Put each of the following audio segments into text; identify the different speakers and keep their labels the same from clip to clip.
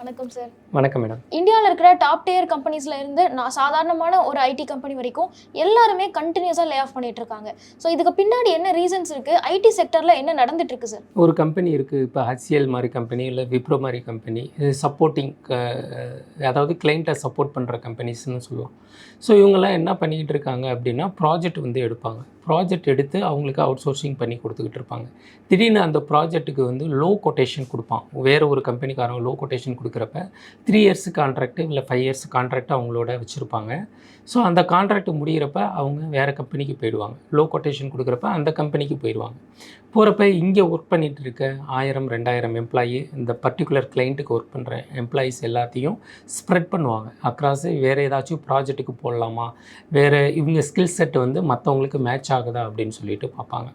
Speaker 1: வணக்கம் சார்
Speaker 2: வணக்கம் மேடம்
Speaker 1: இந்தியாவில் இருக்கிற டாப் டியர் கம்பெனிஸ்ல இருந்து நான் சாதாரணமான ஒரு ஐடி கம்பெனி வரைக்கும் எல்லாருமே கண்டினியூஸாக லே ஆஃப் பண்ணிட்டு இருக்காங்க. ஸோ இதுக்கு பின்னாடி என்ன ரீசன்ஸ் இருக்கு? ஐடி செக்டர்ல என்ன நடந்துட்டு இருக்கு சார்
Speaker 2: ஒரு கம்பெனி இருக்குது இப்போ ஹச்சிஎல் மாதிரி கம்பெனி இல்லை விப்ரோ மாதிரி கம்பெனி இது சப்போர்ட்டிங் அதாவது கிளைண்ட்டை சப்போர்ட் பண்ணுற கம்பெனிஸ்னு சொல்லுவோம். ஸோ இவங்கெல்லாம் என்ன பண்ணிக்கிட்டு இருக்காங்க அப்படின்னா ப்ராஜெக்ட் வந்து எடுப்பாங்க. ப்ராஜெக்ட் எடுத்து அவங்களுக்கு அவுட் சோர்சிங் பண்ணி கொடுத்துக்கிட்டு இருப்பாங்க. திடீர்னு அந்த ப்ராஜெக்ட்டுக்கு வந்து லோ கொட்டேஷன் கொடுப்பான். வேறு ஒரு கம்பெனிக்காரங்க லோ கொட்டேஷன் கொடுக்குறப்ப த்ரீ இயர்ஸ் கான்ட்ராக்ட் இல்லை ஃபைவ் இயர்ஸ் கான்ட்ராக்ட் அவங்களோட வச்சுருப்பாங்க. ஸோ அந்த கான்ட்ராக்ட் முடிகிறப்ப அவங்க வேறு கம்பெனிக்கு போயிடுவாங்க. லோ கொட்டேஷன் கொடுக்குறப்ப அந்த கம்பெனிக்கு போயிடுவாங்க. போகிறப்ப இங்கே ஒர்க் பண்ணிகிட்டு இருக்க ஆயிரம் ரெண்டாயிரம் எம்ப்ளாயி இந்த பர்டிகுலர் கிளைண்ட்டுக்கு ஒர்க் பண்ணுற எம்ப்ளாயீஸ் எல்லாத்தையும் ஸ்ப்ரெட் பண்ணுவாங்க. அக்ராஸ் வேறு ஏதாச்சும் ப்ராஜெக்ட்டுக்கு போடலாமா? வேறு இவங்க ஸ்கில் செட் வந்து மற்றவங்களுக்கு மேட்ச் ஆகுதா அப்படின்னு சொல்லிட்டு பார்ப்பாங்க.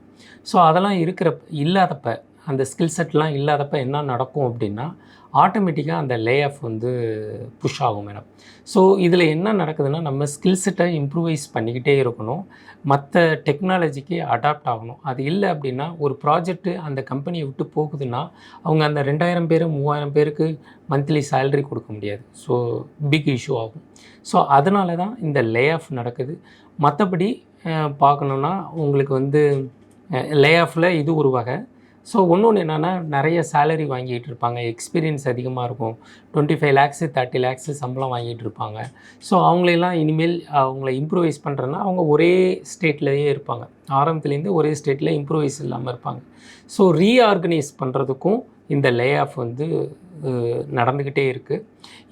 Speaker 2: ஸோ அதெல்லாம் இருக்கிறப்ப இல்லாதப்ப அந்த ஸ்கில் செட்லாம் இல்லாதப்ப என்ன நடக்கும் அப்படின்னா ஆட்டோமேட்டிக்காக அந்த லே ஆஃப் வந்து புஷ் ஆகும் மேடம் ஸோ இதில் என்ன நடக்குதுன்னா நம்ம ஸ்கில் செட்டை இம்ப்ரூவைஸ் பண்ணிக்கிட்டே இருக்கணும். மற்ற டெக்னாலஜிக்கு அடாப்ட் ஆகணும். அது இல்லை அப்படின்னா ஒரு ப்ராஜெக்ட்டு அந்த கம்பெனியை விட்டு போகுதுன்னா அவங்க அந்த ரெண்டாயிரம் பேர் மூவாயிரம் பேருக்கு மந்த்லி சேலரி கொடுக்க முடியாது. ஸோ பிக் இஷ்யூ ஆகும். ஸோ அதனால தான் இந்த லே ஆஃப் நடக்குது. மற்றபடி பார்க்கணுன்னா உங்களுக்கு வந்து லே ஆஃபில் இது ஒரு வகை. ஸோ ஒன்று என்னென்னா நிறைய சேலரி வாங்கிட்டு இருப்பாங்க. எக்ஸ்பீரியன்ஸ் அதிகமாக இருக்கும். Twenty five lakhs thirty lakhs சம்பளம் வாங்கிட்டு இருப்பாங்க. ஸோ அவங்களெல்லாம் இனிமேல் அவங்கள இம்ப்ரூவைஸ் பண்ணுறேன்னா அவங்க ஒரே ஸ்டேட்லேயே இருப்பாங்க. ஆரம்பத்துலேருந்து ஒரே ஸ்டேட்டில் இம்ப்ரூவைஸ் இல்லாமல் இருப்பாங்க. ஸோ ரீஆர்கனைஸ் பண்ணுறதுக்கும் இந்த லே ஆஃப் வந்து நடந்துக்கிட்டே இருக்குது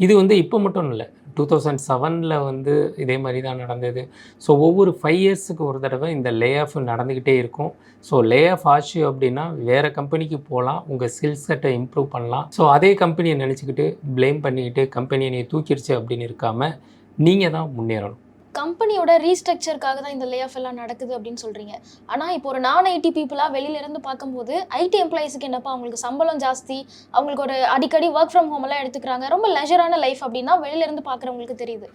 Speaker 2: இது வந்து இப்போ மட்டும் இல்லை டூ தௌசண்ட் செவனில் வந்து இதே மாதிரி தான் நடந்தது. ஸோ ஒவ்வொரு ஃபைவ் இயர்ஸுக்கு ஒரு தடவை இந்த லே ஆஃப் நடந்துக்கிட்டே இருக்கும். ஸோ லே ஆஃப் ஆச்சு அப்படின்னா வேறு கம்பெனிக்கு போகலாம் உங்கள் ஸ்கில் செட்டை இம்ப்ரூவ் பண்ணலாம். ஸோ அதே கம்பெனியை நினச்சிக்கிட்டு ப்ளேம் பண்ணிக்கிட்டு கம்பெனியை நீ தூக்கிடுச்சு அப்படின்னு இருக்காமல் நீங்கள் தான் முன்னேறணும்.
Speaker 1: கம்பெனியோட ரீஸ்ட்ரக்சருக்காக தான் இந்த லே ஆஃப் எல்லாம் நடக்குது அப்படின்னு சொல்கிறீங்க ஆனால் இப்போ ஒரு நான் ஐடி பீப்புளாக வெளியில இருந்து பார்க்கும்போது ஐடி எம்ப்ளாயிஸ்க்கு என்னப்பா அவங்களுக்கு சம்பளம் ஜாஸ்தி அவங்களுக்கு ஒரு அடிக்கடி ஒர்க் ஃப்ரம் ஹோம் எல்லாம் எடுத்துக்கிறாங்க. ரொம்ப லெஜரான லைஃப் அப்படின்னா வெளியிலேருந்து பார்க்குறவங்களுக்கு தெரியுது.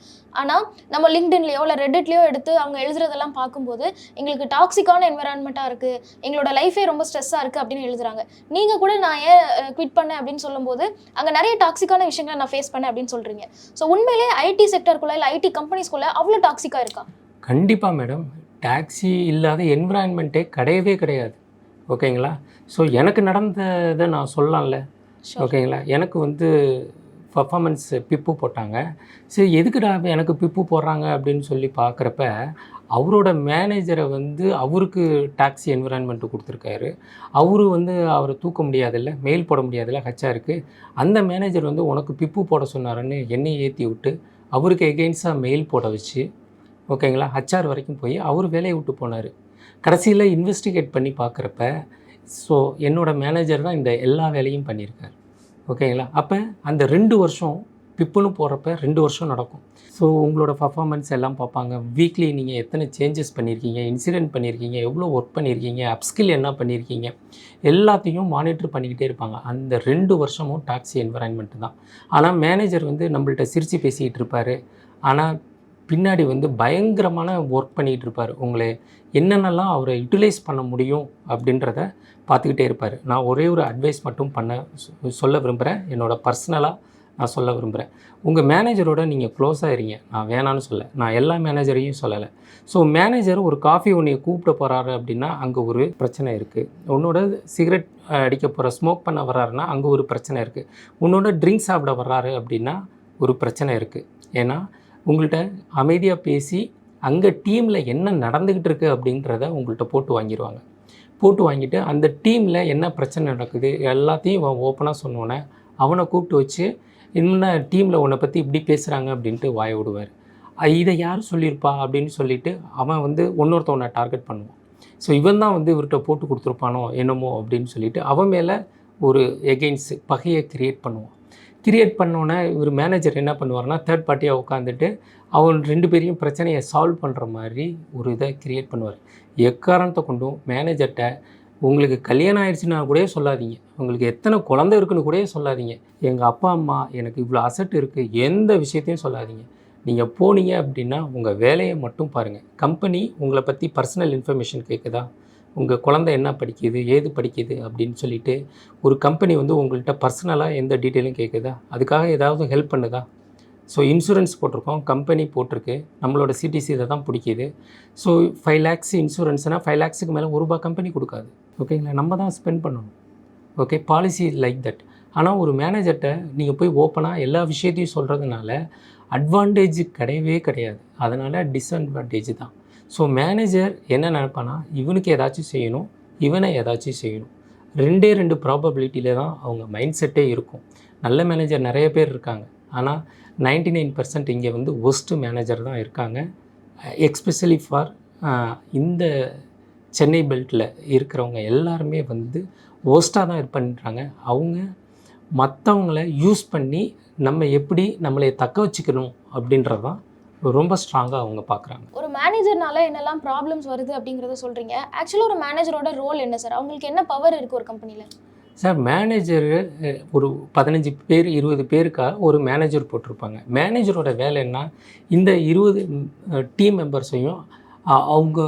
Speaker 1: ஆனால் நம்ம லிங்க்டின்லேயோ இல்லை ரெடிட்லயோ எடுத்து அவங்க எழுதுறதெல்லாம் பார்க்கும்போது எங்களுக்கு டாக்ஸிக்கான என்விரான்மெண்ட்டாக இருக்குது எங்களோட லைஃபே ரொம்ப ஸ்ட்ரெஸ்ஸாக இருக்குது அப்படின்னு எழுதுறாங்க. நீங்கள் கூட நான் ஏன் குவிட் பண்ணேன் அப்படின்னு சொல்லும்போது அங்கே நிறைய டாக்ஸிக்கான விஷயங்களை நான் ஃபேஸ் பண்ணேன் அப்படின்னு சொல்கிறீங்க ஸோ உண்மையிலே ஐடி செக்டருக்குள்ளே இல்லை ஐடி கம்பெனிஸ்குள்ளே அவ்வளோ டாக்ஸிக்காக இருக்கா?
Speaker 2: கண்டிப்பாக மேடம் டாக்ஸி இல்லாத என்விரான்மெண்ட்டே கிடையவே கிடையாது. ஓகேங்களா ஸோ எனக்கு நடந்ததை நான் சொல்லலாம்ல. ஓகேங்களா எனக்கு வந்து பர்ஃபாமன்ஸ் பிப்பு போட்டாங்க. சரி எதுக்குடா எனக்கு பிப்பு போடுறாங்க அப்படின்னு சொல்லி பார்க்குறப்ப அவரோட மேனேஜரை வந்து அவருக்கு டாக்ஸி என்விரான்மெண்ட்டு கொடுத்துருக்காரு. அவரு வந்து அவரை தூக்க முடியாதுல்ல மெயில் போட முடியாதுல்ல ஹச்ஆருக்கு அந்த மேனேஜர் வந்து உனக்கு பிப்பு போட சொன்னாருன்னு என்னை ஏற்றி விட்டு அவருக்கு எகெயின்ஸ்டாக மெயில் போட வச்சு ஓகேங்களா ஹச்ஆர் வரைக்கும் போய் அவர் வேலையை விட்டு போனார். கடைசியில் இன்வெஸ்டிகேட் பண்ணி பார்க்குறப்ப ஸோ என்னோட மேனேஜர் தான் இந்த எல்லா வேலையும் பண்ணியிருக்கார். ஓகேங்களா அப்போ அந்த ரெண்டு வருஷம் பிப்புன்னு போகிறப்ப ரெண்டு வருஷம் நடக்கும். ஸோ உங்களோட பர்ஃபார்மன்ஸ் எல்லாம் பார்ப்பாங்க. வீக்லி நீங்கள் எத்தனை சேஞ்சஸ் பண்ணியிருக்கீங்க இன்சிடென்ட் பண்ணியிருக்கீங்க எவ்வளோ ஒர்க் பண்ணியிருக்கீங்க அப்ஸ்கில் என்ன பண்ணியிருக்கீங்க எல்லாத்தையும் மானிட்டர் பண்ணிக்கிட்டே இருப்பாங்க. அந்த ரெண்டு வருஷமும் டாக்ஸி என்வரான்மெண்ட் தான். ஆனால் மேனேஜர் வந்து நம்மள்கிட்ட சிரித்து பேசிக்கிட்டு இருப்பார். ஆனால் பின்னாடி வந்து பயங்கரமான ஒர்க் பண்ணிகிட்டு இருப்பார். உங்களை என்னென்னலாம் அவரை யூட்டிலைஸ் பண்ண முடியும் அப்படின்றத பார்த்துக்கிட்டே இருப்பார். நான் ஒரே ஒரு அட்வைஸ் மட்டும் பண்ண சொ- சொல்ல விரும்புகிறேன் என்னோடய பர்சனலாக நான் சொல்ல விரும்புகிறேன் உங்கள் மேனேஜரோட நீங்கள் க்ளோஸாக இருங்க. நான் வேணான்னு சொல்ல. நான் எல்லா மேனேஜரையும் சொல்லலை. ஸோ மேனேஜர் ஒரு காஃபி உன்னைய கூப்பிட போகிறாரு அப்படின்னா அங்கே ஒரு பிரச்சனை இருக்குது உன்னோட சிகரெட் அடிக்க போகிற ஸ்மோக் பண்ண வர்றாருன்னா அங்கே ஒரு பிரச்சனை இருக்குது உன்னோட ட்ரிங்க்ஸ் சாப்பிட வர்றாரு அப்படின்னா ஒரு பிரச்சனை இருக்குது ஏன்னா உங்கள்கிட்ட அமைதியாக பேசி அங்கே டீமில் என்ன நடந்துக்கிட்டு இருக்குது அப்படின்றத உங்கள்கிட்ட போட்டு வாங்கிடுவாங்க போட்டு வாங்கிட்டு அந்த டீமில் என்ன பிரச்சனை நடக்குது எல்லாத்தையும் ஓப்பனாக சொன்னோன்னே அவனை கூப்பிட்டு வச்சு இன்னும் டீமில் உன்னை பற்றி இப்படி பேசுகிறாங்க அப்படின்ட்டு வாய விடுவார். இதை யார் சொல்லியிருப்பா அப்படின்னு சொல்லிட்டு அவன் வந்து இன்னொருத்தவனை டார்கெட் பண்ணுவான். ஸோ இவன் தான் வந்து இவர்கிட்ட போட்டு கொடுத்துருப்பானோ என்னமோ அப்படின்னு சொல்லிட்டு அவன் மேலே ஒரு எகெயின்ஸ் பகையை கிரியேட் பண்ணுவான். கிரியேட் பண்ணோன்னே இவர் மேனேஜர் என்ன பண்ணுவார்னா தேர்ட் பார்ட்டியாக உட்காந்துட்டு அவன் ரெண்டு பேரையும் பிரச்சனையை சால்வ் பண்ணுற மாதிரி ஒரு இதை கிரியேட் பண்ணுவார். எக்காரணத்தை கொண்டும் மேனேஜர்கிட்ட உங்களுக்கு கல்யாணம் ஆயிடுச்சுன்னா கூட சொல்லாதீங்க. உங்களுக்கு எத்தனை குழந்தை இருக்குன்னு கூட சொல்லாதீங்க. எங்கள் அப்பா அம்மா எனக்கு இவ்வளோ அசட் இருக்குது எந்த விஷயத்தையும் சொல்லாதீங்க. நீங்கள் போனீங்க அப்படின்னா உங்கள் வேலையை மட்டும் பாருங்கள் கம்பெனி உங்களை பற்றி பர்சனல் இன்ஃபர்மேஷன் கேட்குதா உங்கள் குழந்தை என்ன படிக்குது ஏது படிக்குது அப்படின்னு சொல்லிட்டு ஒரு கம்பெனி வந்து உங்கள்கிட்ட பர்சனலாக எந்த டீட்டெயிலும் கேட்குதா அதுக்காக ஏதாவது ஹெல்ப் பண்ணுதா? ஸோ இன்சூரன்ஸ் போட்டிருக்கோம் கம்பெனி போட்டிருக்கு. நம்மளோட சிடிசி இதை தான் பிடிக்குது. ஸோ ஃபைவ் லேக்ஸ் இன்சூரன்ஸ்னால் ஃபைவ் லேக்ஸுக்கு மேலே ஒரு ரூபா கம்பெனி கொடுக்காது. ஓகேங்களா? நம்ம தான் ஸ்பெண்ட் பண்ணணும். ஓகே? பாலிசி லைக் தட் ஆனால் ஒரு மேனேஜர்கிட்ட நீங்கள் போய் ஓப்பனாக எல்லா விஷயத்தையும் சொல்கிறதுனால அட்வான்டேஜ் கிடையவே கிடையாது. அதனால் டிஸ்அட்வான்டேஜ் தான். ஸோ மேனேஜர் என்ன நினைப்பானா இவனுக்கு ஏதாச்சும் செய்யணும் இவனை ஏதாச்சும் செய்யணும். ரெண்டே ரெண்டு ப்ராபபிலிட்டியில் தான் அவங்க மைண்ட் செட்டே இருக்கும். நல்ல மேனேஜர் நிறைய பேர் இருக்காங்க. ஆனால் நைன்டி நைன் பர்சன்ட் இங்கே வந்து ஒஸ்ட்டு மேனேஜர் தான் இருக்காங்க. எக்ஸ்பெஷலி ஃபார் இந்த சென்னை பெல்ட்டில் இருக்கிறவங்க எல்லாருமே வந்து ஒஸ்ட்டாக தான் இது பண்ணுறாங்க அவங்க மற்றவங்கள யூஸ் பண்ணி நம்ம எப்படி நம்மளை தக்க வச்சுக்கணும் அப்படின்றது தான் ரொம்ப ஸ்ட்ராங்காக அவங்க பார்க்குறாங்க
Speaker 1: ஒரு மேனேஜர்னால என்னெல்லாம் ப்ராப்ளம்ஸ் வருது அப்படிங்கிறத சொல்றீங்க. ஆக்சுவலாக ஒரு மேனேஜரோட ரோல் என்ன சார் அவங்களுக்கு என்ன பவர் இருக்கு ஒரு கம்பெனியில்
Speaker 2: சார் மேனேஜரு ஒரு பதினஞ்சு பேர் இருபது பேருக்காக ஒரு மேனேஜர் போட்டிருப்பாங்க. மேனேஜரோட வேலை என்ன? இந்த இருபது டீம் மெம்பர்ஸையும் அவங்க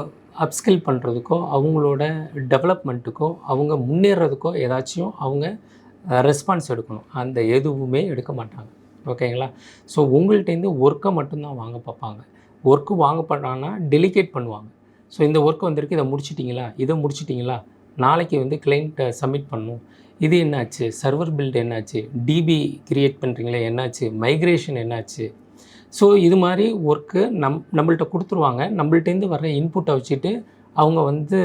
Speaker 2: அப்ஸ்கில் பண்ணுறதுக்கோ அவங்களோட டெவலப்மெண்ட்டுக்கோ அவங்க முன்னேறதுக்கோ ஏதாச்சும் அவங்க ரெஸ்பான்ஸ் எடுக்கணும். அந்த எதுவுமே எடுக்க மாட்டாங்க. ஓகேங்களா? ஸோ உங்கள்கிட்டேருந்து ஒர்க்கை மட்டும்தான் வாங்க பார்ப்பாங்க. ஒர்க்கு வாங்க டெலிகேட் பண்ணுவாங்க. ஸோ இந்த ஒர்க் வந்திருக்கு இதை முடிச்சிட்டிங்களா? இதை முடிச்சிட்டிங்களா? நாளைக்கு வந்து கிளைண்ட்டை சப்மிட் பண்ணணும் இது என்னாச்சு? சர்வர் பில்ட் என்னாச்சு? டிபி கிரியேட் பண்ணுறீங்களே என்னாச்சு? மைக்ரேஷன் என்னாச்சு? ஸோ இது மாதிரி ஒர்க்கு நம் நம்மள்ட்ட கொடுத்துருவாங்க. நம்மள்ட்டேருந்து வர்ற இன்புட்டை வச்சுட்டு அவங்க வந்து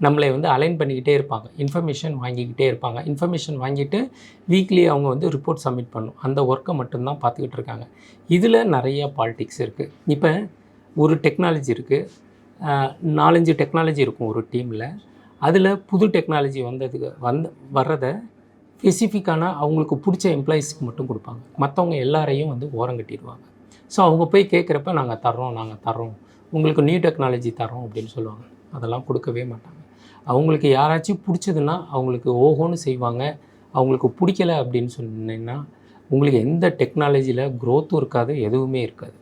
Speaker 2: நம்மளை வந்து அலைன் பண்ணிக்கிட்டே இருப்பாங்க. இன்ஃபர்மேஷன் வாங்கிக்கிட்டே இருப்பாங்க. இன்ஃபர்மேஷன் வாங்கிட்டு வீக்லி அவங்க வந்து ரிப்போர்ட் சப்மிட் பண்ணும். அந்த ஒர்க்கை மட்டும்தான் பார்த்துக்கிட்டு இருக்காங்க. இதில் நிறைய பாலிடிக்ஸ் இருக்குது இப்போ ஒரு டெக்னாலஜி இருக்குது நாலஞ்சு டெக்னாலஜி இருக்கும் ஒரு டீமில் அதில் புது டெக்னாலஜி வந்ததுக்கு வந்து வர்றதை ஸ்பெசிஃபிக்கான அவங்களுக்கு பிடிச்ச எம்ப்ளாயீஸ்க்கு மட்டும் கொடுப்பாங்க. மற்றவங்க எல்லாரையும் வந்து ஓரம் கட்டிடுவாங்க. ஸோ அவங்க போய் கேட்குறப்ப நாங்கள் தர்றோம் நாங்கள் தர்றோம். உங்களுக்கு நியூ டெக்னாலஜி தரோம் அப்படின்னு சொல்லுவாங்க. அதெல்லாம் கொடுக்கவே மாட்டாங்க. அவங்களுக்கு யாராச்சும் பிடிச்சதுன்னா அவங்களுக்கு ஓஹோன்னு செய்வாங்க. அவங்களுக்கு பிடிக்கல அப்படின்னு சொன்னீங்கன்னா உங்களுக்கு எந்த டெக்னாலஜியில் க்ரோத்தும் இருக்காது எதுவுமே இருக்காது.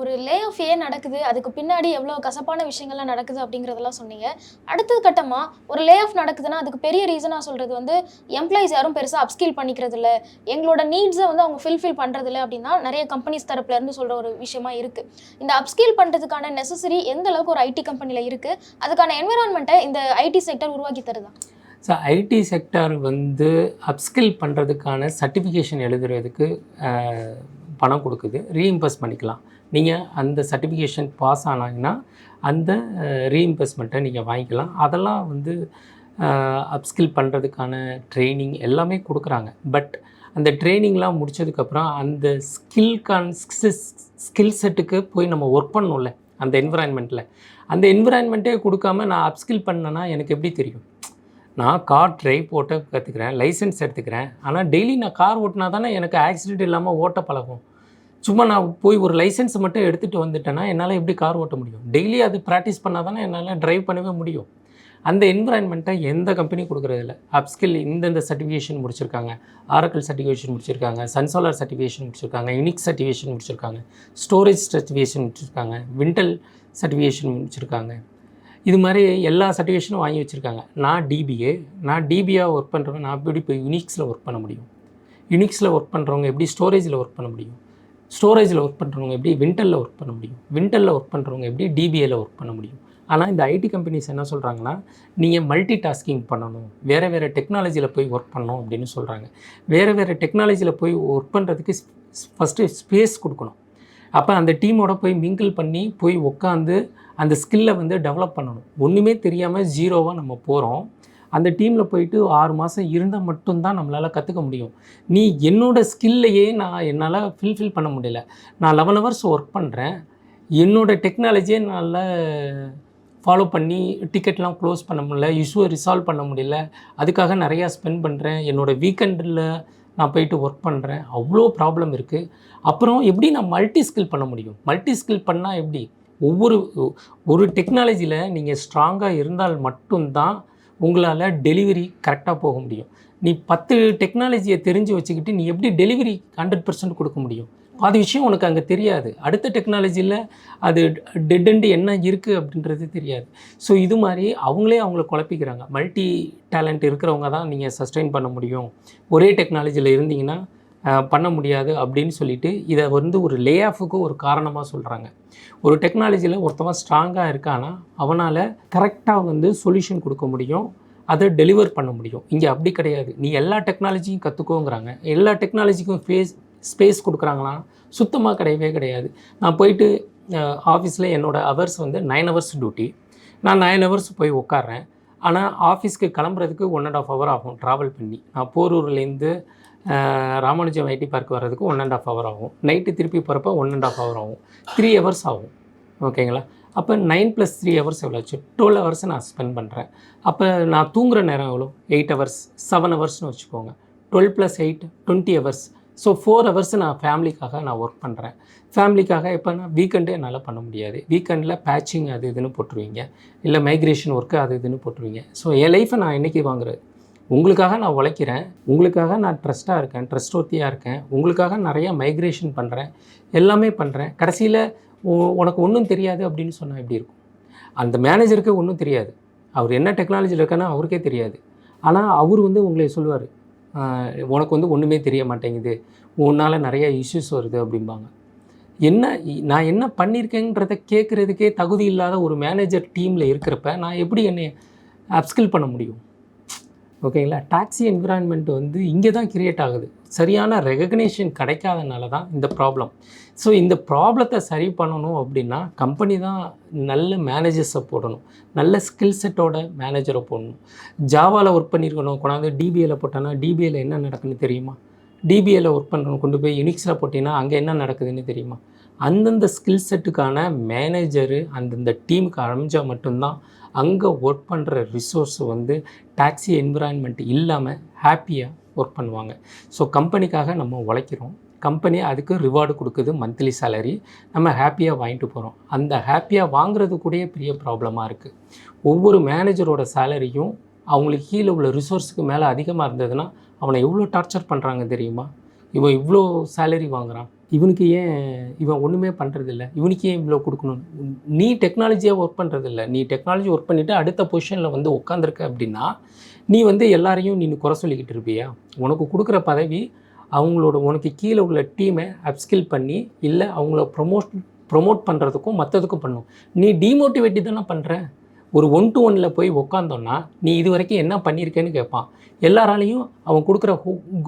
Speaker 1: ஒரு லே ஆஃப் ஏன் நடக்குது? அதுக்கு பின்னாடி எவ்வளோ கசப்பான விஷயங்கள்லாம் நடக்குது அப்படிங்கிறதெல்லாம் சொன்னீங்க. அடுத்தது கட்டமாக ஒரு லே ஆஃப் நடக்குதுன்னா அதுக்கு பெரிய ரீசனாக சொல்கிறது வந்து எம்ப்ளாயிஸ் யாரும் பெருசாக அப்ஸ்கில் பண்ணிக்கிறது இல்லை. எங்களோட நீட்ஸை வந்து அவங்க ஃபில்ஃபில் பண்ணுறது இல்லை அப்படின்னா நிறைய கம்பெனிஸ் தரப்புலேருந்து சொல்கிற ஒரு விஷயமா இருக்குது இந்த அப்ஸ்கில் பண்ணுறதுக்கான நெசசரி எந்த அளவுக்கு ஒரு ஐடி கம்பெனியில் இருக்குது அதுக்கான என்விரான்மெண்ட்டை இந்த ஐடி செக்டர் உருவாக்கி தருதான்
Speaker 2: ஸோ ஐடி செக்டார் வந்து அப்ஸ்கில் பண்ணுறதுக்கான சர்டிஃபிகேஷன் எழுதுறதுக்கு பணம் கொடுக்குது. ரீஇம்பர்ஸ் பண்ணிக்கலாம். நீங்கள் அந்த சர்டிஃபிகேஷன் பாஸ் ஆனாங்கன்னா அந்த ரீஇம்பர்ஸ்மெண்ட்டை நீங்கள் வாங்கிக்கலாம். அதெல்லாம் வந்து அப்ஸ்கில் பண்ணுறதுக்கான ட்ரைனிங் எல்லாமே கொடுக்குறாங்க. பட் அந்த ட்ரைனிங்லாம் முடித்ததுக்கப்புறம் அந்த ஸ்கில்கான் ஸ்கில் செட்டுக்கு போய் நம்ம ஒர்க் பண்ணணும்ல அந்த என்விரான்மெண்ட்டில் அந்த என்விரான்மெண்ட்டே கொடுக்காம நான் அப்ஸ்கில் பண்ணேன்னா எனக்கு எப்படி தெரியும்? நான் கார் ட்ரைவ் ஓட்ட கற்றுக்கிறேன் லைசன்ஸ் எடுத்துக்கிறேன். ஆனால் டெய்லி நான் கார் ஓட்டினா தானே எனக்கு ஆக்சிடென்ட் இல்லாமல் ஓட்ட பழகும். சும்மா நான் போய் ஒரு லைசன்ஸ் மட்டும் எடுத்துகிட்டு வந்துட்டேன்னா என்னால் எப்படி கார் ஓட்ட முடியும்? டெய்லி அது ப்ராக்டிஸ் பண்ணால் தானே என்னால் ட்ரைவ் பண்ணவே முடியும். அந்த என்விரான்மெண்ட்டை எந்த கம்பெனி கொடுக்குறதில்ல அப்ஸ்கில் இந்தந்த சர்டிஃபிகேஷன் முடிச்சிருக்காங்க. ஆரக்கல் சர்டிஃபிகேஷன் முடிச்சிருக்காங்க. சன்சோலார் சர்டிஃபிகேஷன் முடிச்சிருக்காங்க. யூனிக் சர்டிஃபிகேஷன் முடிச்சிருக்காங்க. ஸ்டோரேஜ் சர்டிஃபிகேஷன் முடிச்சிருக்காங்க. விண்டல் சர்டிஃபிகேஷன் முடிச்சிருக்காங்க. இது மாதிரி எல்லா சர்டிஃபிகேஷனும் வாங்கி வச்சுருக்காங்க. நான் டிபிஏ நான் டிபியாக ஒர்க் பண்ணுறவங்க நான் எப்படி இப்போ யூனிக்ஸில் ஒர்க் பண்ண முடியும்? யூனிக்ஸில் ஒர்க் பண்ணுறவங்க எப்படி ஸ்டோரேஜில் ஒர்க் பண்ண முடியும்? ஸ்டோரேஜில் ஒர்க் பண்ணுறவங்க எப்படி விண்டலில் ஒர்க் பண்ண முடியும்? விண்டலில் ஒர்க் பண்ணுறவங்க எப்படி டிபிஏல ஒர்க் பண்ண முடியும்? ஆனால் இந்த ஐடி கம்பெனிஸ் என்ன சொல்கிறாங்கன்னா நீங்கள் மல்டி டாஸ்கிங் பண்ணணும். வேறு வேறு டெக்னாலஜியில் போய் ஒர்க் பண்ணணும் அப்படின்னு சொல்கிறாங்க வேறு வேறு டெக்னாலஜியில் போய் ஒர்க் பண்ணுறதுக்கு ஃபஸ்ட்டு ஸ்பேஸ் கொடுக்கணும். அப்போ அந்த டீமோட போய் மிங்கிள் பண்ணி போய் உட்காந்து அந்த ஸ்கில்லை வந்து டெவலப் பண்ணணும். ஒன்றுமே தெரியாமல் ஜீரோவாக நம்ம போகிறோம் அந்த டீமில் போயிட்டு ஆறு மாதம் இருந்தால் மட்டும்தான் நம்மளால் கற்றுக்க முடியும். நீ என்னோட ஸ்கில்லையே நான் என்னால் ஃபில்ஃபில் பண்ண முடியல. நான் லெவன் ஹவர்ஸ் ஒர்க் பண்ணுறேன் என்னோட டெக்னாலஜியை நல்லா ஃபாலோ பண்ணி டிக்கெட்லாம் க்ளோஸ் பண்ண முடியல. இஷ்யூவை ரிசால்வ் பண்ண முடியல. அதுக்காக நிறையா ஸ்பெண்ட் பண்ணுறேன் என்னோட வீக்கெண்டில் நான் போயிட்டு ஒர்க் பண்ணுறேன் அவ்வளோ ப்ராப்ளம் இருக்குது அப்புறம் எப்படி நான் மல்டி ஸ்கில் பண்ண முடியும்? மல்டி ஸ்கில் பண்ணால் எப்படி? ஒவ்வொரு ஒரு டெக்னாலஜியில் நீங்கள் ஸ்ட்ராங்காக இருந்தால் மட்டும்தான் உங்களால் டெலிவரி கரெக்டாக போக முடியும். நீ பத்து டெக்னாலஜியை தெரிஞ்சு வச்சுக்கிட்டு நீ எப்படி டெலிவரி ஹண்ட்ரட் பர்சன்ட் கொடுக்க முடியும்? பாதி விஷயம் உனக்கு அங்கே தெரியாது. அடுத்த டெக்னாலஜியில் அது டெட் என்ன இருக்குது அப்படின்றது தெரியாது. ஸோ இது மாதிரி அவங்களே அவங்கள குழப்பிக்கிறாங்க. மல்டி டேலண்ட் இருக்கிறவங்க தான் நீங்கள் சஸ்டெயின் பண்ண முடியும். ஒரே டெக்னாலஜியில் இருந்தீங்கன்னா பண்ண முடியாது அப்படின்னு சொல்லிட்டு இதை வந்து ஒரு லே ஆஃபுக்கும் ஒரு காரணமாக சொல்கிறாங்க ஒரு டெக்னாலஜியில் ஒருத்தவன் ஸ்ட்ராங்காக இருக்கானா அவனால் கரெக்டாக வந்து சொல்யூஷன் கொடுக்க முடியும் அதை டெலிவர் பண்ண முடியும். இங்கே அப்படி கிடையாது. நீ எல்லா டெக்னாலஜியும் கற்றுக்கோங்கிறாங்க எல்லா டெக்னாலஜிக்கும் ஃபேஸ் ஸ்பேஸ் கொடுக்குறாங்களா? சுத்தமாக கிடையவே கிடையாது. நான் போயிட்டு ஆஃபீஸில் என்னோடய ஹவர்ஸ் வந்து நைன் ஹவர்ஸ் டியூட்டி நான் நைன் ஹவர்ஸ் போய் உட்காறேன் ஆனால் ஆஃபீஸ்க்கு கிளம்புறதுக்கு ஒன் அண்ட் ஆஃப் ஹவர் ஆகும் ட்ராவல் பண்ணி. நான் போரூர்லேருந்து ராமானுஜம் ஐடி பார்க் வர்றதுக்கு ஒன் அண்ட் ஆஃப் ஹவர் ஆகும். நைட்டு திருப்பி போகிறப்ப ஒன் அண்ட் ஆஃப் ஹவர் ஆகும். த்ரீ ஹவர்ஸ் ஆகும். ஓகேங்களா அப்போ நைன் ப்ளஸ் த்ரீ ஹவர்ஸ் எவ்வளோ ஆச்சு? டுவெல் ஹவர்ஸ் நான் ஸ்பெண்ட் பண்ணுறேன் அப்போ நான் தூங்குகிற நேரம் எவ்வளோ எயிட் ஹவர்ஸ் செவன் ஹவர்ஸ்னு வச்சுக்கோங்க. Twelve plus eight twenty hours so four hours நான் ஃபேமிலிக்காக நான் ஒர்க் பண்ணுறேன் ஃபேமிலிக்காக இப்போ நான் வீக்கெண்டே என்னால் பண்ண முடியாது. வீக்கெண்டில் பேட்சிங் அது இதுன்னு போட்டுருவீங்க. இல்லை மைக்ரேஷன் ஒர்க்கு அது இதுன்னு போட்டுருவீங்க. ஸோ என் லைஃப்பை நான் என்றைக்கு வாங்குறது? உங்களுக்காக நான் உழைக்கிறேன் உங்களுக்காக நான் ட்ரஸ்ட்டாக இருக்கேன் ட்ரஸ்ட் ஒத்தியாக இருக்கேன் உங்களுக்காக நிறைய மைக்ரேஷன் பண்ணுறேன் எல்லாமே பண்ணுறேன் கடைசியில் உனக்கு ஒன்றும் தெரியாது அப்படின்னு சொன்னால் எப்படி இருக்கும்? அந்த மேனேஜருக்கு ஒன்றும் தெரியாது. அவர் என்ன டெக்னாலஜியில் இருக்கான்னு அவருக்கே தெரியாது. ஆனால் அவர் வந்து உங்களை சொல்லுவார் உனக்கு வந்து ஒன்றுமே தெரிய மாட்டேங்குது. உன்னால் நிறைய இஷ்யூஸ் வருது அப்படிம்பாங்க. என்ன நான் என்ன பண்ணியிருக்கேங்கிறத கேட்குறதுக்கே தகுதி இல்லாத ஒரு மேனேஜர் டீமில் இருக்கிறப்ப நான் எப்படி என்னை அப்ஸ்கில் பண்ண முடியும்? ஓகேங்களா? டாக்ஸி என்விரான்மெண்ட் வந்து இங்கே தான் கிரியேட் ஆகுது. சரியான ரெகக்னேஷன் கிடைக்காதனால தான் இந்த ப்ராப்ளம் ஸோ இந்த ப்ராப்ளத்தை சரி பண்ணணும் அப்படின்னா கம்பெனி தான் நல்ல மேனேஜர்ஸை போடணும். நல்ல ஸ்கில் செட்டோட மேனேஜரை போடணும். ஜாவாவில் ஒர்க் பண்ணியிருக்கணும் கொண்டாந்து டிபிஏல போட்டோன்னா டிபிஏல என்ன நடக்குன்னு தெரியுமா? டிபிஏல ஒர்க் பண்ணுறோம் கொண்டு போய் யுனிக்ஸில் போட்டிங்கன்னா அங்கே என்ன நடக்குதுன்னு தெரியுமா? அந்தந்த ஸ்கில் செட்டுக்கான மேனேஜரு அந்தந்த டீமுக்கு அமைஞ்சால் மட்டும்தான் அங்கே ஒர்க் பண்ணுற ரிசோர்ஸ் வந்து டாக்ஸி என்விரான்மெண்ட் இல்லாமல் ஹாப்பியாக ஒர்க் பண்ணுவாங்க. ஸோ கம்பெனிக்காக நம்ம உழைக்கிறோம். கம்பெனி அதுக்கு ரிவார்டு கொடுக்குது மந்த்லி சேலரி நம்ம ஹாப்பியாக வாங்கிட்டு போகிறோம் அந்த ஹாப்பியாக வாங்குறது கூடயே பெரிய ப்ராப்ளமாக இருக்குது ஒவ்வொரு மேனேஜரோட சேலரியும் அவங்களுக்கு கீழே உள்ள ரிசோர்ஸுக்கு மேலே அதிகமாக இருந்ததுன்னா அவனை எவ்வளோ டார்ச்சர் பண்ணுறாங்க தெரியுமா? இவன் இவ்வளோ சேலரி வாங்குறான். இவனுக்கு ஏன் இவன் ஒன்றுமே பண்ணுறதில்ல இவனுக்கு ஏன் இவ்வளோ கொடுக்கணும்? நீ டெக்னாலஜியாக ஒர்க் பண்ணுறதில்ல நீ டெக்னாலஜி ஒர்க் பண்ணிவிட்டு அடுத்த பொசிஷனில் வந்து உட்காந்துருக்க அப்படின்னா நீ வந்து எல்லாரையும் நீ குறை சொல்லிக்கிட்டு இருப்பியா? உனக்கு கொடுக்குற பதவி அவங்களோட உனக்கு கீழே உள்ள டீமை அப்ஸ்கில் பண்ணி இல்லை அவங்கள ப்ரொமோட் ப்ரொமோட் பண்ணுறதுக்கும் மற்றதுக்கும் பண்ணும். நீ டீமோட்டிவேட்டி தானே பண்ணுற ஒரு ஒன் டு ஒனில் போய் உக்காந்தோன்னா நீ இது வரைக்கும் என்ன பண்ணியிருக்கேன்னு கேட்பான் எல்லாராலையும் அவன் கொடுக்குற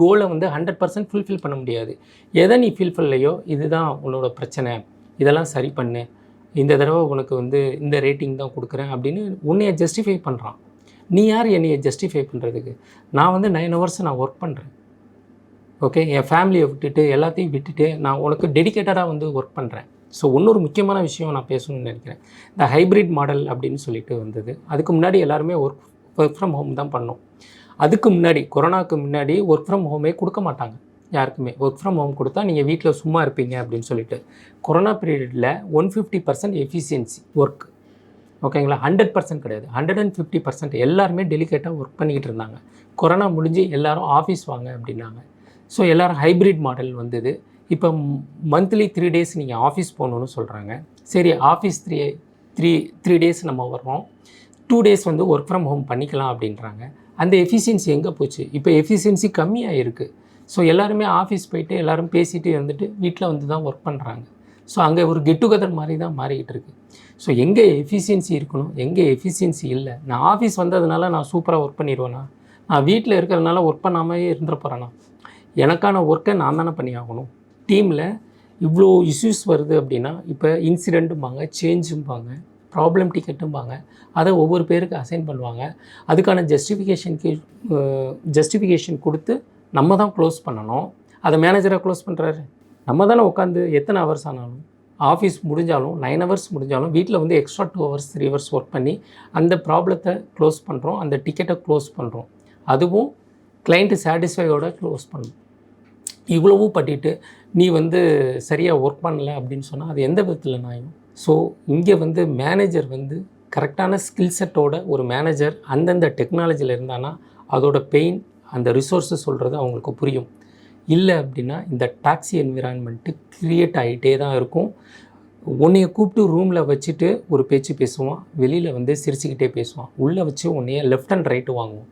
Speaker 2: கோலை வந்து ஹண்ட்ரட் பர்சன்ட் ஃபுல்ஃபில் பண்ண முடியாது. எதை நீ ஃபீல் பண்ணலையோ இதுதான் உன்னோட பிரச்சனை. இதெல்லாம் சரி பண்ணு. இந்த தடவை உனக்கு வந்து இந்த ரேட்டிங் தான் கொடுக்குறேன் அப்படின்னு உன்னைய ஜஸ்டிஃபை பண்ணுறான் நீ யார் என்னையை ஜஸ்டிஃபை பண்ணுறதுக்கு நான் வந்து நைன் ஹவர்ஸ் நான் ஒர்க் பண்ணுறேன் ஓகே என் ஃபேமிலியை விட்டுட்டு எல்லாத்தையும் விட்டுட்டு நான் உனக்கு டெடிக்கேட்டடாக வந்து ஒர்க் பண்ணுறேன் ஸோ இன்னொரு முக்கியமான விஷயம் நான் பேசணும்னு நினைக்கிறேன். இந்த ஹைப்ரிட் மாடல் அப்படின்னு சொல்லிட்டு வந்தது. அதுக்கு முன்னாடி எல்லாருமே ஒர்க் ஒர்க் ஃப்ரம் ஹோம் தான் பண்ணோம். அதுக்கு முன்னாடி கொரோனாக்கு முன்னாடி ஒர்க் ஃப்ரம் ஹோமே கொடுக்க மாட்டாங்க. யாருக்குமே. ஒர்க் ஃப்ரம் ஹோம் கொடுத்தா நீங்கள் வீட்டில் சும்மா இருப்பீங்க அப்படின்னு சொல்லிட்டு. கொரோனா பீரியடில் one fifty percent efficiency work ஓகேங்களா ஹண்ட்ரட் பர்சன்ட் கிடையாது. ஹண்ட்ரட் அண்ட் ஃபிஃப்டி பர்சன்ட் எல்லாருமே டெலிகேட்டாக ஒர்க் பண்ணிக்கிட்டு இருந்தாங்க. கொரோனா முடிஞ்சு எல்லோரும் ஆஃபீஸ் வாங்க அப்படின்னாங்க. ஸோ எல்லோரும் ஹைப்ரிட் மாடல் வந்தது. இப்போ மந்த்லி த்ரீ டேஸ் நீங்கள் ஆஃபீஸ் போகணுன்னு சொல்கிறாங்க சரி office three three three days நம்ம வர்றோம். டூ டேஸ் வந்து ஒர்க் ஃப்ரம் ஹோம் பண்ணிக்கலாம் அப்படின்றாங்க. அந்த எஃபிஷியன்சி எங்கே போச்சு? இப்போ எஃபிஷியன்சி கம்மியாக இருக்குது ஸோ எல்லாருமே ஆஃபீஸ் போயிட்டு எல்லோரும் பேசிட்டு வந்துட்டு வீட்டில் வந்து தான் ஒர்க் பண்ணுறாங்க ஸோ அங்கே ஒரு கெட் டுகெதர் மாதிரி தான் மாறிக்கிட்டு இருக்கு. ஸோ எங்கே எஃபிஷியன்சி இருக்கணும்? எங்கே எஃபிஷியன்சி இல்லை? நான் ஆஃபீஸ் வந்ததுனால நான் சூப்பராக ஒர்க் பண்ணிடுவேனா? நான் வீட்டில் இருக்கிறதுனால ஒர்க் பண்ணாமையே இருந்துட போகிறேன்னா எனக்கான ஒர்க்கை நான் தானே பண்ணி ஆகணும்? டீமில் இவ்வளோ இஷ்யூஸ் வருது அப்படின்னா இப்போ இன்சிடெண்ட்டும்பாங்க சேஞ்சும்பாங்க ப்ராப்ளம் டிக்கெட்டும்பாங்க அதை ஒவ்வொரு பேருக்கு அசைன் பண்ணுவாங்க. அதுக்கான ஜஸ்டிஃபிகேஷனுக்கு ஜஸ்டிஃபிகேஷன் கொடுத்து நம்ம தான் க்ளோஸ் பண்ணணும். அதை மேனேஜராக க்ளோஸ் பண்ணுறாரு நம்ம தானே உட்காந்து எத்தனை ஹவர்ஸ் ஆனாலும் ஆஃபீஸ் முடிஞ்சாலும் நைன் ஹவர்ஸ் முடிஞ்சாலும் வீட்டில் வந்து extra two hours three hours work பண்ணி அந்த ப்ராப்ளத்தை க்ளோஸ் பண்ணுறோம் அந்த டிக்கெட்டை க்ளோஸ் பண்ணுறோம் அதுவும் கிளைண்ட்டு சாட்டிஸ்ஃபையோட க்ளோஸ் பண்ணணும் இவ்வளவும் பண்ணிட்டு நீ வந்து சரியாக ஒர்க் பண்ணல அப்படின்னு சொன்னால் அது எந்த விதத்தில் நாயும் ஸோ இங்கே வந்து மேனேஜர் வந்து கரெக்டான ஸ்கில் செட்டோட ஒரு மேனேஜர் அந்தந்த டெக்னாலஜியில் இருந்தானா அதோட பெயின் அந்த ரிசோர்ஸஸ் சொல்கிறது அவங்களுக்கு புரியும். இல்லை அப்படின்னா இந்த டாக்ஸி என்விரான்மெண்ட்டு க்ரியேட் ஆகிட்டே தான் இருக்கும். உன்னைய கூப்பிட்டு ரூமில் வச்சுட்டு ஒரு பேச்சு பேசுவான் வெளியில் வந்து சிரிச்சுக்கிட்டே பேசுவான். உள்ளே வச்சு உன்னைய லெஃப்ட் அண்ட் ரைட்டு வாங்குவான்.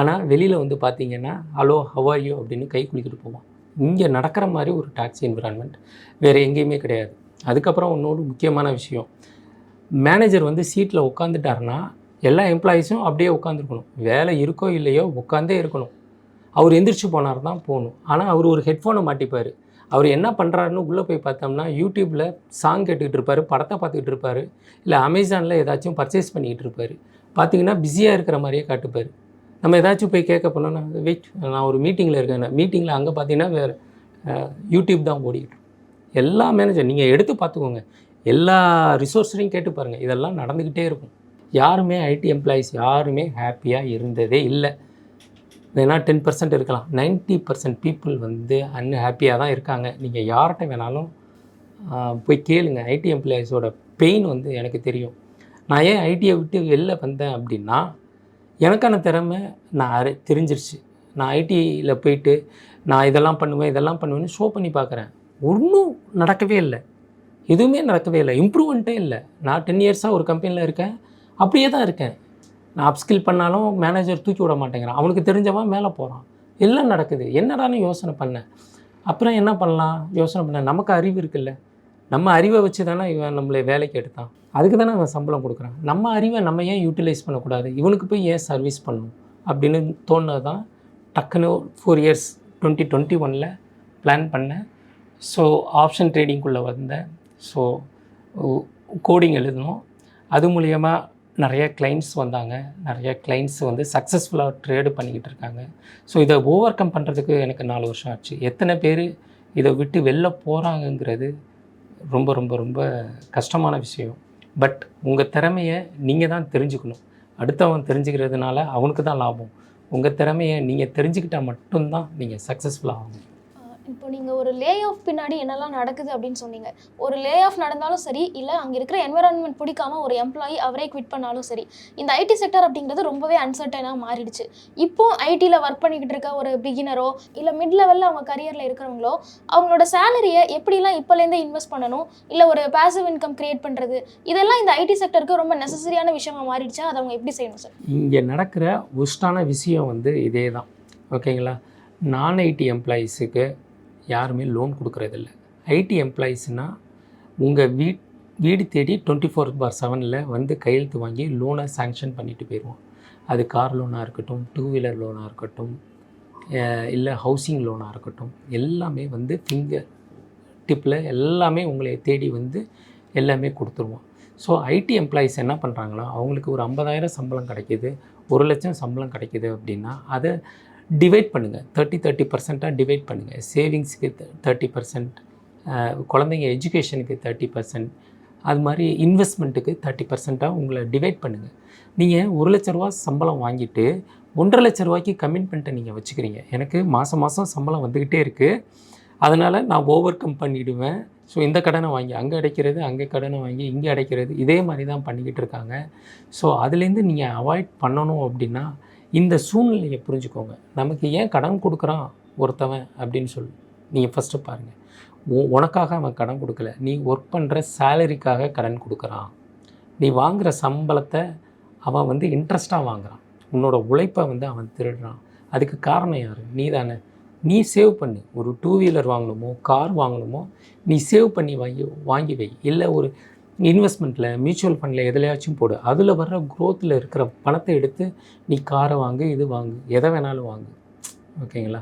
Speaker 2: ஆனால் வெளியில் வந்து பார்த்தீங்கன்னா ஹலோ ஹவாயோ அப்படின்னு கை குளிக்கிட்டு போவான். இங்கே நடக்கிற மாதிரி ஒரு டாக்ஸி என்விரான்மெண்ட் வேறு எங்கேயுமே கிடையாது. அதுக்கப்புறம் இன்னொரு முக்கியமான விஷயம். மேனேஜர் வந்து சீட்டில் உட்காந்துட்டாருன்னா எல்லா எம்ப்ளாயீஸும் அப்படியே உட்காந்துருக்கணும் வேலை இருக்கோ இல்லையோ உட்காந்தே இருக்கணும். அவர் எந்திரிச்சு போனார் தான் போகணும். ஆனால் அவர் ஒரு ஹெட்ஃபோனை மாட்டிப்பார். அவர் என்ன பண்ணுறாருன்னு உள்ளே போய் பார்த்தோம்னா யூடியூப்பில் சாங் கேட்டுக்கிட்டு இருப்பார் படத்தை பார்த்துக்கிட்டு இருப்பார் இல்லை அமேசானில் ஏதாச்சும் பர்ச்சேஸ் பண்ணிக்கிட்டு இருப்பார். பார்த்தீங்கன்னா பிஸியாக இருக்கிற மாதிரியே காட்டுப்பார். நம்ம ஏதாச்சும் போய் கேட்க போனோம்னா வெயிட் நான் ஒரு மீட்டிங்கில் இருக்கேன். மீட்டிங்கில் அங்கே பார்த்தீங்கன்னா வேறு யூடியூப் தான் ஓடிக்கிட்டு எல்லா மேனேஜர் நீங்கள் எடுத்து பார்த்துக்கோங்க எல்லா ரிசோர்ஸையும் கேட்டு பாருங்கள் இதெல்லாம் நடந்துக்கிட்டே இருக்கும். யாருமே ஐடி எம்ப்ளாயீஸ் யாருமே ஹாப்பியாக இருந்ததே இல்லை. வேணால் டென் பர்சன்ட் இருக்கலாம். 90% பர்சன்ட் பீப்புள் வந்து அன்ஹாப்பியாக தான் இருக்காங்க. நீங்கள் யார்கிட்ட வேணாலும் போய் கேளுங்க. ஐடி எம்ப்ளாயீஸோட பெயின் வந்து எனக்கு தெரியும். நான் ஏன் ஐடியை விட்டு வெளில வந்தேன் அப்படின்னா எனக்கான திறமை நான் அறி தெரிஞ்சிருச்சு. நான் ஐடியில் போயிட்டு நான் இதெல்லாம் பண்ணுவேன் இதெல்லாம் பண்ணுவேன்னு ஷோ பண்ணி பார்க்குறேன் ஒன்றும் நடக்கவே இல்லை. எதுவுமே நடக்கவே இல்லை. இம்ப்ரூவ்மெண்ட்டே இல்லை. நான் டென் இயர்ஸாக ஒரு கம்பெனியில் இருக்கேன். அப்படியே தான் இருக்கேன். நான் அப்ஸ்கில் பண்ணாலும் மேனேஜர் தூக்கி விட மாட்டேங்கிறான். அவனுக்கு தெரிஞ்சவன் மேலே போகிறான் எல்லாம் நடக்குது. என்னடான்னு யோசனை பண்ணேன். அப்புறம் என்ன பண்ணலாம்? யோசனை பண்ணேன். நமக்கு அறிவு இருக்குல்ல. நம்ம அறிவை வச்சு தானே இவன் நம்மளை வேலைக்கு எடுத்தான். அதுக்கு தானே அவன் சம்பளம் கொடுக்குறான். நம்ம அறிவை நம்ம ஏன் யூட்டிலைஸ் பண்ணக்கூடாது? இவனுக்கு போய் ஏன் சர்வீஸ் பண்ணணும்? அப்படின்னு தோணுது தான் டக்குன்னு ஃபோர் இயர்ஸ் டுவெண்ட்டி டுவெண்ட்டி ஒனில் பிளான் பண்ணேன் ஸோ ஆப்ஷன் ட்ரேடிங்குள்ளே வந்தேன். ஸோ கோடிங் எழுதணும் அது மூலயமா நிறைய கிளைண்ட்ஸ் வந்தாங்க. நிறைய கிளைண்ட்ஸ் வந்து சக்ஸஸ்ஃபுல்லாக ட்ரேடு பண்ணிக்கிட்டு இருக்காங்க. ஸோ இதை ஓவர் கம் பண்ணுறதுக்கு எனக்கு நாலு வருஷம் ஆச்சு. எத்தனை பேர் இதை விட்டு வெளில போகிறாங்கங்கிறது ரொம்ப ரொம்ப ரொம்ப கஷ்டமான விஷயம். பட் உங்கள் திறமையை நீங்கள் தான் தெரிஞ்சுக்கணும். அடுத்தவன் தெரிஞ்சுக்கிறதுனால அவனுக்கு தான் லாபம். உங்கள் திறமையை நீங்கள் தெரிஞ்சுக்கிட்டால் மட்டும்தான் நீங்கள் சக்ஸஸ்ஃபுல்லாக ஆகும்
Speaker 1: இப்போ நீங்கள் ஒரு லே ஆஃப் பின்னாடி என்னெல்லாம் நடக்குது அப்படின்னு சொன்னீங்க. ஒரு லே ஆஃப் நடந்தாலும் சரி இல்லை அங்கே இருக்கிற என்விரான்மெண்ட் பிடிக்காம ஒரு எம்ப்ளாயி அவரே குவிட் பண்ணாலும் சரி இந்த ஐடி செக்டர் அப்படிங்கிறது ரொம்பவே அன்சர்டனாக மாறிடுச்சு. இப்போ ஐடியில் ஒர்க் பண்ணிக்கிட்டு இருக்க ஒரு பிகினரோ இல்லை மிட் லெவலில் அவங்க கரியரில் இருக்கிறவங்களோ அவங்களோட சேலரியை எப்படிலாம் இப்போலேருந்தே இன்வெஸ்ட் பண்ணணும்? இல்லை ஒரு பேசிவ் இன்கம் கிரியேட் பண்ணுறது இதெல்லாம் இந்த ஐடி செக்டருக்கு ரொம்ப நெசசரியான விஷயமா மாறிடுச்சா? அதை அவங்க எப்படி செய்யணும் சார்
Speaker 2: இங்கே நடக்கிற ஒஸ்டான விஷயம் வந்து இதே தான் ஓகேங்களா நான் ஐடி எம்ப்ளாயீஸுக்கு யாருமே லோன் கொடுக்குறதில்ல. ஐடி எம்ப்ளாயீஸ்னால் உங்கள் வீட் வீடு தேடி டுவெண்ட்டி ஃபோர் பார் செவனில் வந்து கையெழுத்து வாங்கி லோனை சாங்ஷன் பண்ணிட்டு போயிடுவோம் அது கார் லோனாக இருக்கட்டும் டூ வீலர் லோனாக இருக்கட்டும் இல்லை ஹவுசிங் லோனாக இருக்கட்டும் எல்லாமே வந்து ஃபிங்கர் டிப்பில் எல்லாமே உங்களை தேடி வந்து எல்லாமே கொடுத்துருவோம் ஸோ ஐடி எம்ப்ளாயீஸ் என்ன பண்ணுறாங்களோ அவங்களுக்கு ஒரு ஐம்பதாயிரம் சம்பளம் கிடைக்கிது ஒரு லட்சம் சம்பளம் கிடைக்கிது அப்படின்னா அதை டிவைட் பண்ணுங்கள் தேர்ட்டி தேர்ட்டி பர்சண்ட்டாக டிவைட் பண்ணுங்கள் சேவிங்ஸுக்கு தேர்ட்டி பர்சன்ட் குழந்தைங்க எஜுகேஷனுக்கு தேர்ட்டி பர்சன்ட் அது மாதிரி இன்வெஸ்ட்மெண்ட்டுக்கு தேர்ட்டி பர்சண்ட்டாக உங்களை டிவைட் பண்ணுங்கள் நீங்கள் ஒரு லட்ச ரூபா சம்பளம் வாங்கிட்டு ஒன்றரை லட்ச ரூபாய்க்கு கமிட்மெண்ட்டை நீங்கள் வச்சுக்கிறீங்க. எனக்கு மாதம் மாதம் சம்பளம் வந்துக்கிட்டே இருக்குது அதனால் நான் ஓவர் கம் பண்ணிவிடுவேன் ஸோ இந்த கடனை வாங்கி அங்கே அடைக்கிறது அங்கே கடனை வாங்கி இங்கே அடைக்கிறது இதே மாதிரி தான் பண்ணிக்கிட்டு இருக்காங்க. ஸோ அதுலேருந்து நீங்கள் அவாய்ட் பண்ணணும் அப்படின்னா இந்த சூழ்நிலையை புரிஞ்சுக்கோங்க. நமக்கு ஏன் கடன் கொடுக்குறான் ஒருத்தவன் அப்படின்னு சொல்லி. நீங்கள் ஃபஸ்ட்டு பாருங்கள் உ- உனக்காக அவன் கடன் கொடுக்கல. நீ ஒர்க் பண்ணுற சேலரிக்காக கடன் கொடுக்குறான். நீ வாங்குகிற சம்பளத்தை அவன் வந்து இன்ட்ரெஸ்ட்டாக வாங்குறான். உன்னோட உழைப்பை வந்து அவன் திருடுறான். அதுக்கு காரணம் யார்? நீ தானே நீ சேவ் பண்ணு. ஒரு டூ வீலர் வாங்கணுமோ கார் வாங்கணுமோ நீ சேவ் பண்ணி வாங்கி வாங்கி வை. இல்லை ஒரு இன்வெஸ்ட்மெண்ட்டில் மியூச்சுவல் ஃபண்டில் எதுலையாச்சும் போடு. அதில் வர்ற க்ரோத்தில் இருக்கிற பணத்தை எடுத்து நீ காரை வாங்கு இது வாங்கு எதை வேணாலும் வாங்கு. ஓகேங்களா?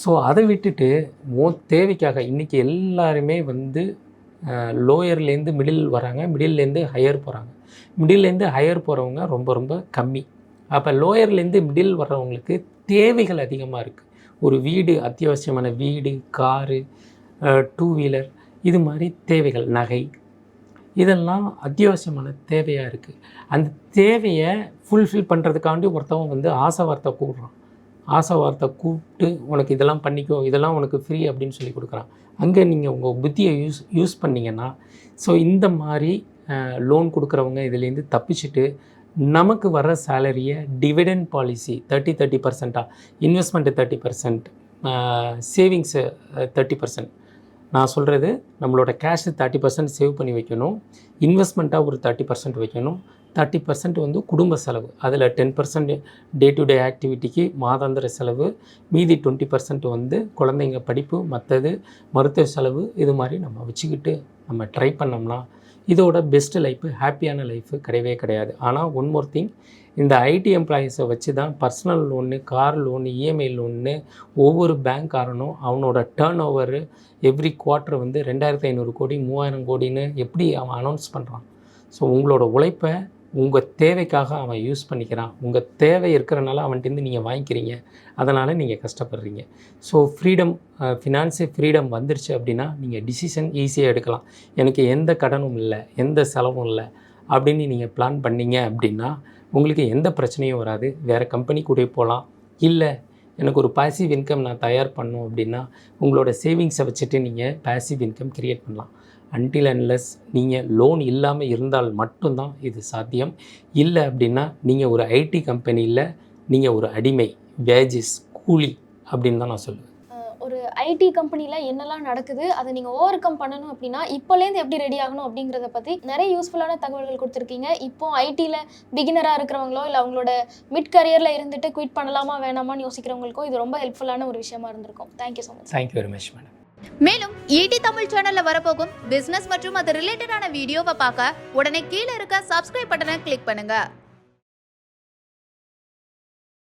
Speaker 2: ஸோ அதை விட்டுட்டு ஓ தேவைக்காக இன்றைக்கி எல்லாருமே வந்து லோயர்லேருந்து மிடில் வராங்க. மிடில்லேருந்து ஹையர் போகிறாங்க மிடில்லேருந்து ஹையர் போகிறவங்க ரொம்ப ரொம்ப கம்மி. அப்போ லோயர்லேருந்து மிடில் வர்றவங்களுக்கு தேவைகள் அதிகமாக இருக்குது ஒரு வீடு அத்தியாவசியமான வீடு காரு டூ வீலர் இது மாதிரி தேவைகள். நகை இதெல்லாம் அத்தியாவசியமான தேவையாக இருக்குது அந்த தேவையை ஃபுல்ஃபில் பண்ணுறதுக்காண்டி ஒருத்தவன் வந்து ஆசை வார்த்தை கூடுறான் ஆசை வார்த்தை கூப்பிட்டு உனக்கு இதெல்லாம் பண்ணிக்கோ இதெல்லாம் உனக்கு ஃப்ரீ அப்படின்னு சொல்லி கொடுக்குறான். அங்கே நீங்கள் உங்கள் புத்தியை யூஸ் யூஸ் பண்ணிங்கன்னா ஸோ இந்த மாதிரி லோன் கொடுக்குறவங்க இதுலேருந்து தப்பிச்சுட்டு நமக்கு வர சேலரியை dividend policy thirty thirty பர்சண்ட்டாக investment thirty percent savings thirty percent நான் சொல்கிறது நம்மளோட கேஷ் தேர்ட்டி பர்சன்ட் சேவ் பண்ணி வைக்கணும். இன்வெஸ்ட்மெண்ட்டாக ஒரு தேர்ட்டி பர்சன்ட் வைக்கணும். தேர்ட்டி பர்சன்ட் வந்து குடும்ப செலவு. அதில் ten percent day to day ஆக்டிவிட்டிக்கு மாதாந்திர செலவு. மீதி டுவெண்ட்டி பர்சன்ட் வந்து குழந்தைங்க படிப்பு மற்றது மருத்துவ செலவு இது மாதிரி நம்ம வச்சுக்கிட்டு நம்ம ட்ரை பண்ணோம்னா இதோட பெஸ்ட் லைஃப்பு ஹாப்பியான லைஃபு கிடையவே கிடையாது. ஆனால் ஒன் மோர் திங் இந்த ஐடி எம்ப்ளாயீஸை வச்சு தான் personal loan car loan EMI loan ஒவ்வொரு பேங்க்காரனும் அவனோட டேர்ன் ஓவரு எவ்ரி குவார்ட்டர் வந்து ரெண்டாயிரத்தி ஐநூறு கோடி மூவாயிரம் கோடின்னு எப்படி அவன் அனௌன்ஸ் பண்ணுறான் ஸோ உங்களோட உழைப்பை உங்கள் தேவைக்காக அவன் யூஸ் பண்ணிக்கிறான். உங்கள் தேவை இருக்கிறனால அவன்கிட்டருந்து நீங்கள் வாங்கிக்கிறீங்க. அதனால் நீங்கள் கஷ்டப்படுறீங்க. ஸோ ஃப்ரீடம் ஃபினான்ஷியல் ஃப்ரீடம் வந்துருச்சு அப்படின்னா நீங்கள் டிசிஷன் ஈஸியாக எடுக்கலாம். எனக்கு எந்த கடனும் இல்லை எந்த செலவும் இல்லை அப்படின்னு நீங்கள் பிளான் பண்ணீங்க அப்படின்னா உங்களுக்கு எந்த பிரச்சனையும் வராது. வேறு கம்பெனி கூட போகலாம் இல்லை எனக்கு ஒரு பாசிவ் இன்கம் நான் தயார் பண்ணோம் அப்படின்னா உங்களோட சேவிங்ஸை வச்சுட்டு நீங்கள் பாசிவ் இன்கம் கிரியேட் பண்ணலாம். அன்டில் அன்லஸ் நீங்கள் லோன் இல்லாமல் இருந்தால் மட்டும்தான் இது சாத்தியம். இல்லை அப்படின்னா நீங்கள் ஒரு ஐடி கம்பெனியில் நீங்கள் ஒரு அடிமை வேஜஸ் கூலி அப்படின்னு தான் நான் சொல்லுவேன்.
Speaker 1: ஐடி கம்பெனியில் என்னெல்லாம் நடக்குது அதை நீங்கள் ஓவர் கம் பண்ணணும் அப்படின்னா இப்போலேருந்து எப்படி ரெடி ஆகணும் அப்படிங்கிறத பற்றி நிறைய யூஸ்ஃபுல்லான தகவல்கள் கொடுத்துருக்கீங்க. இப்போ ஐடியில் பிகினராக இருக்கிறவங்களோ இல்லை அவங்களோட மிட் கரியரில் இருந்துட்டு குவிட் பண்ணலாமா வேணாமான்னு யோசிக்கிறவங்களுக்கோ இது ரொம்ப ஹெல்ப்ஃபுல்லான ஒரு விஷயமா இருந்திருக்கும். Thank you so much
Speaker 2: thank you very much madam
Speaker 3: மேலும் ஈடி தமிழ் சேனல்ல வரப்போகும் பிசினஸ் மற்றும் அது ரிலேட்டடான வீடியோவை பார்க்க உடனே கீழே இருக்க சப்ஸ்கிரைப் பட்டனை கிளிக் பண்ணுங்க.